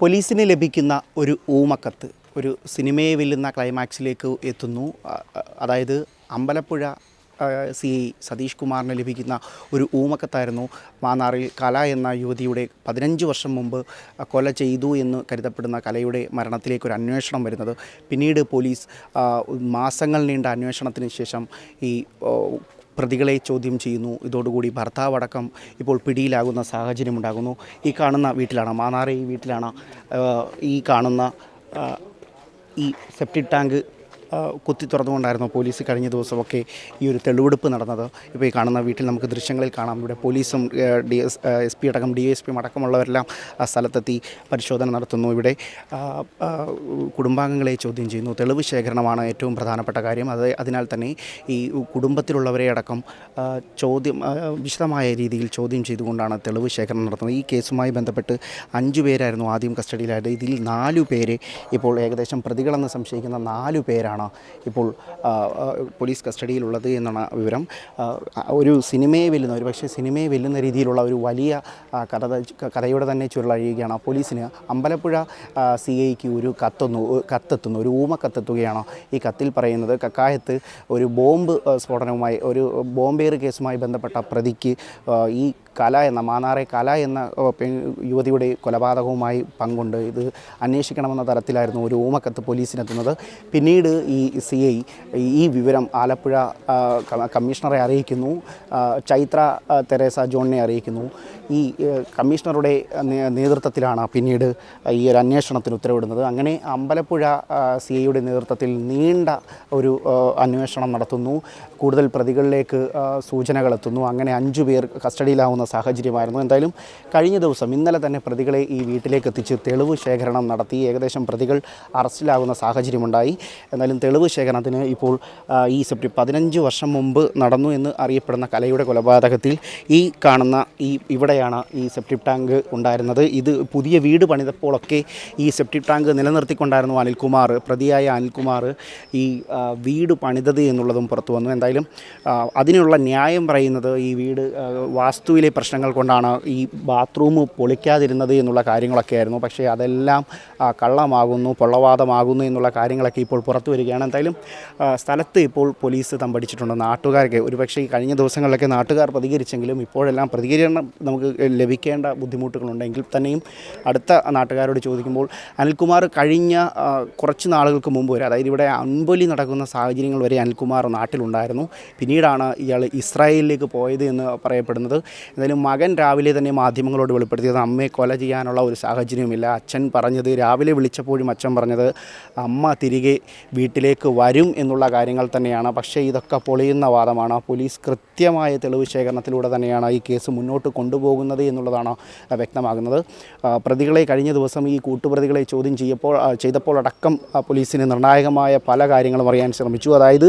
പോലീസിന് ലഭിക്കുന്ന ഒരു ഊമക്കത്ത് ഒരു സിനിമയെ വെല്ലുന്ന ക്ലൈമാക്സിലേക്ക് എത്തുന്നു. അതായത് അമ്പലപ്പുഴ സി ഐ സതീഷ് കുമാറിന് ലഭിക്കുന്ന ഒരു ഊമക്കത്തായിരുന്നു. മാന്നാറിൽ കല എന്ന യുവതിയുടെ പതിനഞ്ച് വർഷം മുമ്പ് കൊല ചെയ്തു എന്ന് കരുതപ്പെടുന്ന കലയുടെ മരണത്തിലേക്ക് ഒരു അന്വേഷണം വരുന്നത്. പിന്നീട് പോലീസ് മാസങ്ങൾ നീണ്ട അന്വേഷണത്തിന് ശേഷം ഈ പ്രതികളെ ചോദ്യം ചെയ്യുന്നു. ഇതോടുകൂടി ഭർത്താവ് അടക്കം ഇപ്പോൾ പിടിയിലാകുന്ന സാഹചര്യം ഉണ്ടാകുന്നു. ഈ കാണുന്ന വീട്ടിലാണ് മാനാറ ഈ വീട്ടിലാണ് ഈ കാണുന്ന ഈ സെപ്റ്റിക് ടാങ്ക് കുത്തി തുറന്നുകൊണ്ടായിരുന്നു പോലീസ് കഴിഞ്ഞ ദിവസമൊക്കെ ഈ ഒരു തെളിവെടുപ്പ് നടന്നത്. ഇപ്പോൾ ഈ കാണുന്ന വീട്ടിൽ നമുക്ക് ദൃശ്യങ്ങളിൽ കാണാം. ഇവിടെ പോലീസും ഡി എസ് എസ് പി അടക്കം ഡി എസ് പിയും അടക്കമുള്ളവരെല്ലാം സ്ഥലത്തെത്തി പരിശോധന നടത്തുന്നു. ഇവിടെ കുടുംബാംഗങ്ങളെ ചോദ്യം ചെയ്യുന്നു. തെളിവ് ശേഖരണമാണ് ഏറ്റവും പ്രധാനപ്പെട്ട കാര്യം. അത് അതിനാൽ തന്നെ ഈ കുടുംബത്തിലുള്ളവരെ അടക്കം ചോദ്യം വിശദമായ രീതിയിൽ ചോദ്യം ചെയ്തുകൊണ്ടാണ് തെളിവ് ശേഖരണം നടത്തുന്നത്. ഈ കേസുമായി ബന്ധപ്പെട്ട് അഞ്ചു പേരായിരുന്നു ആദ്യം കസ്റ്റഡിയിലായത്. ഇതിൽ നാലു പേര് ഇപ്പോൾ ഏകദേശം പ്രതികളെന്ന് സംശയിക്കുന്ന നാലു പേരാണ് ഇപ്പോൾ ആ, ആ, പോലീസ് കസ്റ്റഡിയിലുള്ളത് എന്നാണ് വിവരം. ഒരു സിനിമയെ വെല്ലുന്ന ഒരു പക്ഷേ സിനിമയെ വെല്ലുന്ന രീതിയിലുള്ള ഒരു വലിയ കഥ കഥയുടെ തന്നെ ചുരുളഴിയുകയാണ്. പോലീസിന് അമ്പലപ്പുഴ സി ഐക്ക് ഒരു കത്തുന്നു കത്തെത്തുന്നു ഒരു ഊമ കത്തെത്തുകയാണ് ഈ കത്തിൽ പറയുന്നത്. കക്കായത്ത് ഒരു ബോംബ് സ്ഫോടനവുമായി ഒരു ബോംബേറ് കേസുമായി ബന്ധപ്പെട്ട പ്രതിക്ക് ഈ കല എന്ന മാനാറെ കല എന്ന യുവതിയുടെ കൊലപാതകവുമായി പങ്കുണ്ട്. ഇത് അന്വേഷിക്കണമെന്ന തരത്തിലായിരുന്നു ഒരു ഊമക്കത്ത് പോലീസിനെത്തുന്നത്. പിന്നീട് ഈ സി ഐ ഈ വിവരം ആലപ്പുഴ കമ്മീഷണറെ അറിയിക്കുന്നു. ചൈത്ര തെരേസ ജോണിനെ അറിയിക്കുന്നു. ഈ കമ്മീഷണറുടെ നേതൃത്വത്തിലാണ് പിന്നീട് ഈ ഒരു അന്വേഷണത്തിന് ഉത്തരവിടുന്നത്. അങ്ങനെ അമ്പലപ്പുഴ സി ഐയുടെ നേതൃത്വത്തിൽ നീണ്ട ഒരു അന്വേഷണം നടത്തുന്നു. കൂടുതൽ പ്രതികളിലേക്ക് സൂചനകൾ എത്തുന്നു അങ്ങനെ അഞ്ചു പേർ കസ്റ്റഡിയിലാവുന്ന സാഹചര്യമായിരുന്നു. എന്തായാലും കഴിഞ്ഞ ദിവസം ഇന്നലെ തന്നെ പ്രതികളെ ഈ വീട്ടിലേക്ക് എത്തിച്ച് തെളിവ് ശേഖരണം നടത്തി. ഏകദേശം പ്രതികൾ അറസ്റ്റിലാകുന്ന സാഹചര്യമുണ്ടായി. എന്നാലും തെളിവ് ശേഖരണത്തിന് ഇപ്പോൾ ഈ സെപ്റ്റി പതിനഞ്ച് വർഷം മുമ്പ് നടന്നു എന്ന് അറിയപ്പെടുന്ന കലയുടെ കൊലപാതകത്തിൽ ഈ കാണുന്ന ഈ ഇവിടെയാണ് ഈ സെപ്റ്റിക് ടാങ്ക് ഉണ്ടായിരുന്നത്. ഇത് പുതിയ വീട് പണിതപ്പോഴൊക്കെ ഈ സെപ്റ്റിക് ടാങ്ക് നിലനിർത്തിക്കൊണ്ടായിരുന്നു അനിൽകുമാർ. പ്രതിയായ അനിൽകുമാർ ഈ വീട് പണിതത് എന്നുള്ളതും പുറത്തു വന്നു. എന്തായാലും അതിനുള്ള ന്യായം പറയുന്നത് ഈ വീട് ആ, പ്രശ്നങ്ങൾ കൊണ്ടാണ് ഈ ബാത്റൂം പൊളിക്കാതിരുന്നത് എന്നുള്ള കാര്യങ്ങളൊക്കെ ആയിരുന്നു. പക്ഷേ അതെല്ലാം കള്ളമാകുന്നു പൊള്ളവാദമാകുന്നു എന്നുള്ള കാര്യങ്ങളൊക്കെ ഇപ്പോൾ പുറത്തു വരികയാണ്. എന്തായാലും സ്ഥലത്ത് ഇപ്പോൾ പോലീസ് തമ്പടിച്ചിട്ടുണ്ട് നാട്ടുകാർക്ക് ഒരുപക്ഷേ ഈ കഴിഞ്ഞ ദിവസങ്ങളിലൊക്കെ നാട്ടുകാർ പ്രതികരിച്ചെങ്കിലും ഇപ്പോഴെല്ലാം പ്രതികരണം നമുക്ക് ലഭിക്കേണ്ട ബുദ്ധിമുട്ടുകളുണ്ടെങ്കിൽ തന്നെയും അടുത്ത നാട്ടുകാരോട് ചോദിക്കുമ്പോൾ അനിൽകുമാർ കഴിഞ്ഞ കുറച്ച് നാളുകൾക്ക് മുമ്പ് വരെ അതായത് ഇവിടെ അൻപൊലി നടക്കുന്ന സാഹചര്യങ്ങൾ വരെ അനിൽകുമാർ നാട്ടിലുണ്ടായിരുന്നു. പിന്നീടാണ് ഇയാൾ ഇസ്രായേലിലേക്ക് പോയത് എന്ന് പറയപ്പെടുന്നത്. എന്തായാലും മകൻ രാവിലെ തന്നെ മാധ്യമങ്ങളോട് വെളിപ്പെടുത്തിയത് അമ്മയെ കൊല ചെയ്യാനുള്ള ഒരു സാഹചര്യവുമില്ല. അച്ഛൻ പറഞ്ഞത് രാവിലെ വിളിച്ചപ്പോഴും അച്ഛൻ പറഞ്ഞത് അമ്മ തിരികെ വീട്ടിലേക്ക് വരും എന്നുള്ള കാര്യങ്ങൾ തന്നെയാണ്. പക്ഷേ ഇതൊക്കെ പൊളിയുന്ന വാദമാണ്. പോലീസ് കൃത്യമായ തെളിവ് ശേഖരണത്തിലൂടെ തന്നെയാണ് ഈ കേസ് മുന്നോട്ട് കൊണ്ടുപോകുന്നത് എന്നുള്ളതാണ് വ്യക്തമാകുന്നത്. പ്രതികളെ കഴിഞ്ഞ ദിവസം ഈ കൂട്ടുപ്രതികളെ ചോദ്യം ചെയ്യപ്പോൾ ചെയ്തപ്പോൾ അടക്കം പോലീസിന് നിർണായകമായ പല കാര്യങ്ങളും അറിയാൻ ശ്രമിച്ചു. അതായത്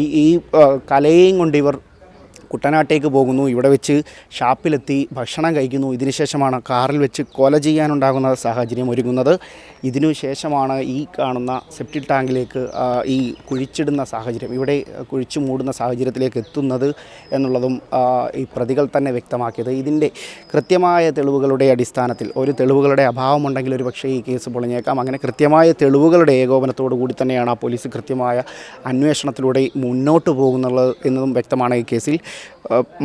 ഈ ഈ കലയെയും കൊണ്ട് ഇവർ കുട്ടനാട്ടേക്ക് പോകുന്നു. ഇവിടെ വെച്ച് ഷാപ്പിലെത്തി ഭക്ഷണം കഴിക്കുന്നു. ഇതിനുശേഷമാണ് കാറിൽ വെച്ച് കൊല ചെയ്യാനുണ്ടാകുന്ന സാഹചര്യം ഒരുങ്ങുന്നത്. ഇതിനു ശേഷമാണ് ഈ കാണുന്ന സെപ്റ്റിക് ടാങ്കിലേക്ക് ഈ കുഴിച്ചിടുന്ന സാഹചര്യം ഇവിടെ കുഴിച്ചു മൂടുന്ന സാഹചര്യത്തിലേക്ക് എത്തുന്നത് എന്നുള്ളതും ഈ പ്രതികൾ തന്നെ വ്യക്തമാക്കിയത്. ഇതിന്റെ കൃത്യമായ തെളിവുകളുടെ അടിസ്ഥാനത്തിൽ ഒരു തെളിവുകളുടെ അഭാവമുണ്ടെങ്കിൽ ഒരു പക്ഷേ ഈ കേസ് പൊളിഞ്ഞേക്കാം. അങ്ങനെ കൃത്യമായ തെളിവുകളുടെ ഏകോപനത്തോടു കൂടി തന്നെയാണ് ആ പോലീസ് കൃത്യമായ അന്വേഷണത്തിലൂടെ മുന്നോട്ട് പോകുന്നുള്ളത് എന്നതും വ്യക്തമാണ് ഈ കേസിൽ.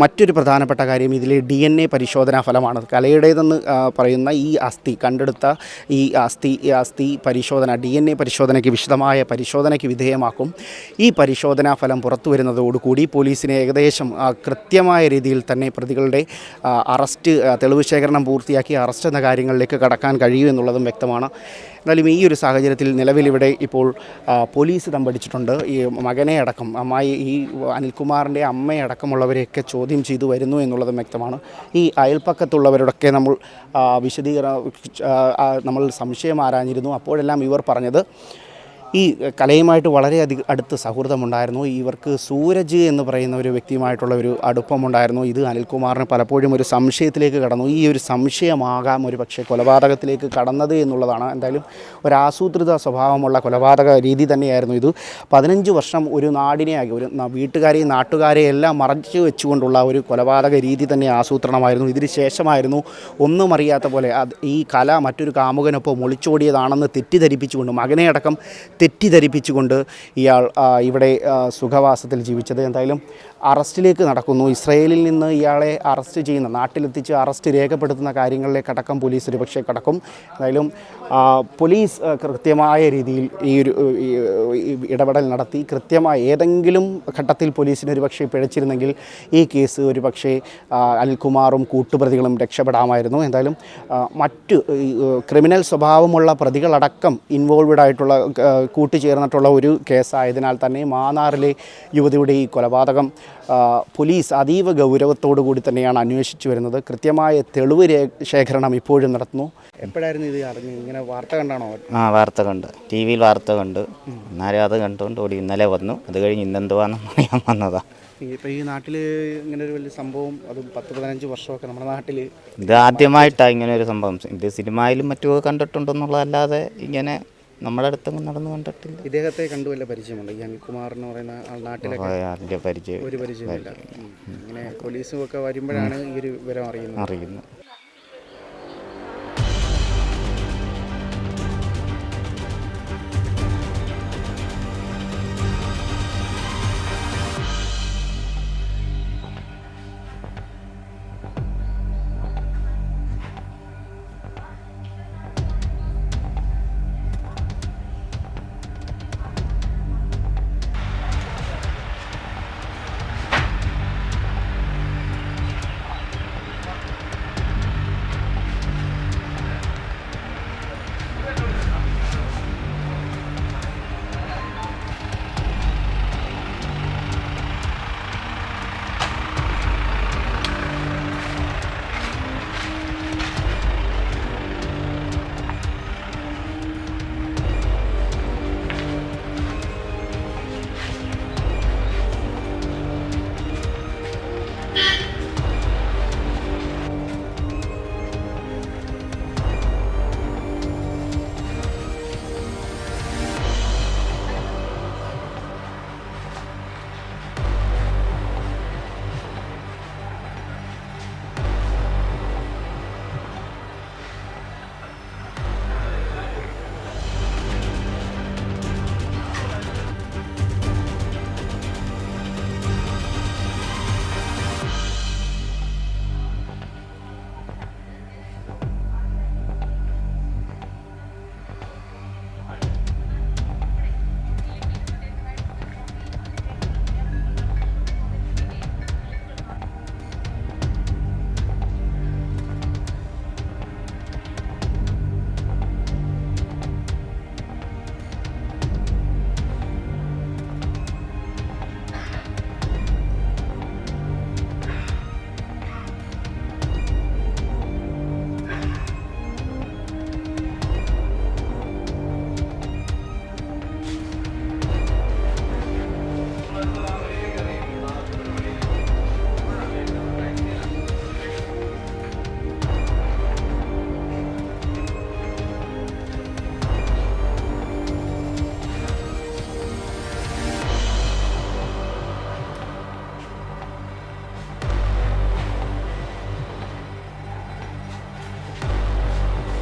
മറ്റൊരു പ്രധാനപ്പെട്ട കാര്യം ഇതിലെ ഡി എൻ എ പരിശോധനാ ഫലമാണ്. കലയുടേതെന്ന് പറയുന്ന ഈ അസ്ഥി കണ്ടെടുത്ത ഈ അസ്ഥി ഈ അസ്ഥി പരിശോധന ഡി എൻ എ പരിശോധനയ്ക്ക് വിശദമായ പരിശോധനയ്ക്ക് വിധേയമാക്കും. ഈ പരിശോധനാ ഫലം പുറത്തു വരുന്നതോടുകൂടി പോലീസിനെ ഏകദേശം കൃത്യമായ രീതിയിൽ തന്നെ പ്രതികളുടെ അറസ്റ്റ് തെളിവ് ശേഖരണം പൂർത്തിയാക്കി അറസ്റ്റ് എന്ന കാര്യങ്ങളിലേക്ക് കടക്കാൻ കഴിയൂ എന്നുള്ളതും വ്യക്തമാണ്. എന്നാലും ഈ ഒരു സാഹചര്യത്തിൽ നിലവിലിവിടെ ഇപ്പോൾ പോലീസ് തമ്പടിച്ചിട്ടുണ്ട് ഈ മകനെ അടക്കം അമ്മായി ഈ അനിൽകുമാറിന്റെ അമ്മയെ അടക്കമുള്ളവരെയൊക്കെ ചോദ്യം ചെയ്തു വരുന്നു എന്നുള്ളതും വ്യക്തമാണ്. ഈ അയൽപ്പക്കത്തുള്ളവരോടൊക്കെ നമ്മൾ വിശദീകരണം നമ്മൾ സംശയം ആരാഞ്ഞിരുന്നു. അപ്പോഴെല്ലാം ഇവർ പറഞ്ഞത് ഈ കലയുമായിട്ട് വളരെയധികം അടുത്ത് സൗഹൃദമുണ്ടായിരുന്നു. ഇവർക്ക് സൂരജ് എന്ന് പറയുന്ന ഒരു വ്യക്തിയുമായിട്ടുള്ള ഒരു അടുപ്പമുണ്ടായിരുന്നു. ഇത് അനിൽകുമാറിന് പലപ്പോഴും ഒരു സംശയത്തിലേക്ക് കടന്നു. ഈ ഒരു സംശയമാകാം ഒരു പക്ഷേ കൊലപാതകത്തിലേക്ക് കടന്നത് എന്നുള്ളതാണ്. എന്തായാലും ഒരാസൂത്രിത സ്വഭാവമുള്ള കൊലപാതക രീതി തന്നെയായിരുന്നു ഇത്. പതിനഞ്ച് വർഷം ഒരു നാടിനെയാകെ ഒരു വീട്ടുകാരെയും നാട്ടുകാരെയും എല്ലാം മറച്ചു വെച്ചുകൊണ്ടുള്ള ഒരു കൊലപാതക രീതി തന്നെ ആസൂത്രണമായിരുന്നു. ഇതിന് ശേഷമായിരുന്നു ഒന്നും അറിയാത്ത പോലെ ഈ കല മറ്റൊരു കാമുകനൊപ്പം ഒളിച്ചോടിയതാണെന്ന് തെറ്റിദ്ധരിപ്പിച്ചുകൊണ്ട് മകനെ അടക്കം തെറ്റിദ്ധരിപ്പിച്ചുകൊണ്ട് ഇയാൾ ഇവിടെ സുഖവാസത്തിൽ ജീവിച്ചത്. എന്തായാലും അറസ്റ്റിലേക്ക് നടക്കുന്നു. ഇസ്രയേലിൽ നിന്ന് ഇയാളെ അറസ്റ്റ് ചെയ്യുന്ന നാട്ടിലെത്തിച്ച് അറസ്റ്റ് രേഖപ്പെടുത്തുന്ന കാര്യങ്ങളിലേക്ക് അടക്കം പോലീസ് ഒരുപക്ഷെ കടക്കും. എന്തായാലും പോലീസ് കൃത്യമായ രീതിയിൽ ഈ ഒരു ഇടപെടൽ നടത്തി. കൃത്യമായ ഏതെങ്കിലും ഘട്ടത്തിൽ പോലീസിന് ഒരുപക്ഷെ പിഴച്ചിരുന്നെങ്കിൽ ഈ കേസ് ഒരുപക്ഷെ അൽകുമാറും കൂട്ടുപ്രതികളും രക്ഷപ്പെടാമായിരുന്നു. എന്തായാലും മറ്റ് ക്രിമിനൽ സ്വഭാവമുള്ള പ്രതികളടക്കം ഇൻവോൾവഡ് ആയിട്ടുള്ള കൂട്ടുചേർന്നിട്ടുള്ള ഒരു കേസായതിനാൽ തന്നെ മാന്നാറിലെ യുവതിയുടെ ഈ കൊലപാതകം പോലീസ് അതീവ ഗൗരവത്തോടു കൂടി തന്നെയാണ് അന്വേഷിച്ചു വരുന്നത്. കൃത്യമായ തെളിവ് ശേഖരണം ഇപ്പോഴും നടത്തുന്നു. എപ്പോഴായിരുന്നു ഇത് അറിഞ്ഞു ഇങ്ങനെ വാർത്ത കണ്ടാണോ? ആ വാർത്ത കണ്ട്. ടി വിയിൽ വാർത്ത കണ്ട്. അന്നേരം അത് കണ്ടുകൊണ്ട് ഓടി. ഇന്നലെ വന്നു. അത് കഴിഞ്ഞ് ഇന്നെന്തുവാണെന്ന് അറിയാൻ വന്നതാ. ഇപ്പം ഈ നാട്ടിൽ ഇങ്ങനെ ഒരു വലിയ സംഭവം അതും പത്ത് പതിനഞ്ച് വർഷമൊക്കെ നമ്മുടെ നാട്ടിൽ ഇത് ആദ്യമായിട്ടാണ് ഇങ്ങനെ ഒരു സംഭവം. ഇത് സിനിമയിലും മറ്റുമൊക്കെ കണ്ടിട്ടുണ്ടെന്നുള്ളതല്ലാതെ ഇങ്ങനെ നമ്മുടെ അടുത്തൊന്നും നടന്നു കണ്ടിട്ടില്ല. ഇദ്ദേഹത്തെ കണ്ടു വല്ല പരിചയമുണ്ട്? ഈ അനിൽകുമാർ എന്ന് പറയുന്ന ആൾ നാട്ടിലൊക്കെ അതിന്റെ പരിചയം? ഒരു പരിചയമില്ല. ഇങ്ങനെ പോലീസും ഒക്കെ വരുമ്പോഴാണ് ഈ ഒരു വിവരം അറിയുന്നത്. അറിയുന്നു